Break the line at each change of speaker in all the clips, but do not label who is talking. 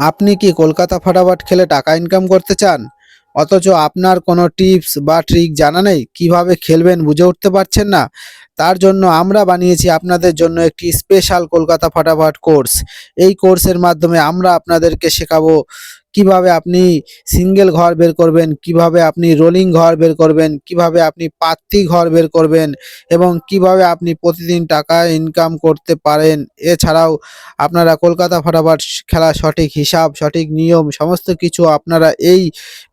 আপনি কি কলকাতা ফাটাফাট খেলে টাকা ইনকাম করতে চান? অথচ আপনার কোনো টিপস বা ট্রিক জানা নেই? কীভাবে খেলবেন বুঝে উঠতে পারছেন না? তার জন্য আমরা বানিয়েছি আপনাদের জন্য একটি স্পেশাল কলকাতা ফাটাফাট কোর্স এই কোর্সের মাধ্যমে আমরা আপনাদেরকে শেখাবো কীভাবে আপনি সিঙ্গেল ঘর বের করবেন, কীভাবে আপনি রোলিং ঘর বের করবেন, কীভাবে আপনি পাত্তি ঘর বের করবেন এবং কীভাবে আপনি প্রতিদিন টাকা ইনকাম করতে পারেন, এছাড়াও আপনারা কলকাতা ফাটাফাট খেলা সঠিক হিসাব, সঠিক নিয়ম, সমস্ত কিছু আপনারা এই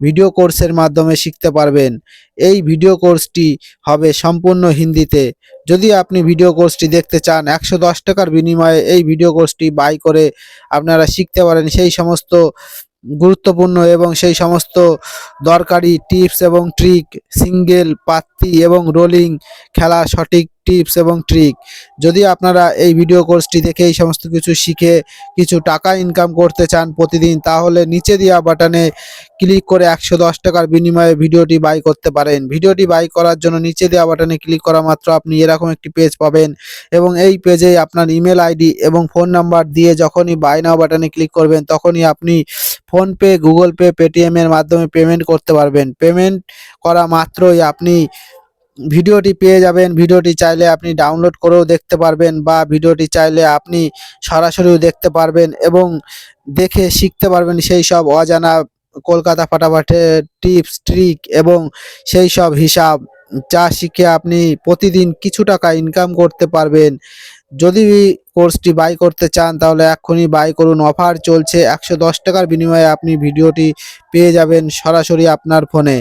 ভিডিও কোর্সের মাধ্যমে শিখতে পারবেন। এই ভিডিও কোর্সটি হবে সম্পূর্ণ হিন্দিতে। যদি আপনি ভিডিও কোর্সটি দেখতে চান, একশো দশ টাকার বিনিময়ে এই ভিডিও কোর্সটি বাই করে আপনারা শিখতে পারেন। সেই সমস্ত গুরুত্বপূর্ণ এবং সেই সমস্ত দরকারি টিপস এবং ট্রিক, সিঙ্গেল, পাত্তি এবং রোলিং খেলা সঠিক টিপস এবং ট্রিক। যদি আপনারা এই ভিডিও কোর্সটি দেখে এই সমস্ত কিছু শিখে কিছু টাকা ইনকাম করতে চান প্রতিদিন, তাহলে নিচে দেওয়া বাটনে ক্লিক করে একশো দশ টাকার বিনিময়ে ভিডিওটি বাই করতে পারেন। ভিডিওটি বাই করার জন্য নিচে দেওয়া বাটনে ক্লিক করা মাত্র আপনি এরকম একটি পেজ পাবেন এবং এই পেজে আপনার ইমেল আইডি এবং ফোন নাম্বার দিয়ে যখনই বাই নাও বাটনে ক্লিক করবেন, তখনই আপনি ফোনপে গুগল পে, পেটিএম এর মাধ্যমে পেমেন্ট করতে পারবেন। পেমেন্ট করা মাত্রই আপনি ভিডিওটি পেয়ে যাবেন। ভিডিওটি চাইলে আপনি ডাউনলোড করেও দেখতে পারবেন বা ভিডিওটি চাইলে আপনি সরাসরিও দেখতে পারবেন এবং দেখে শিখতে পারবেন সেই সব অজানা কলকাতা ফাটাফাটের টিপস ট্রিক এবং সেই সব হিসাব যা শিখে আপনি প্রতিদিন কিছু টাকা ইনকাম করতে পারবেন। যদি কোর্সটি বাই করতে চান, তাহলে এক্ষুনি বাই করুন। অফার চলছে একশো দশ টাকার বিনিময়ে আপনি ভিডিওটি পেয়ে যাবেন সরাসরি আপনার ফোনে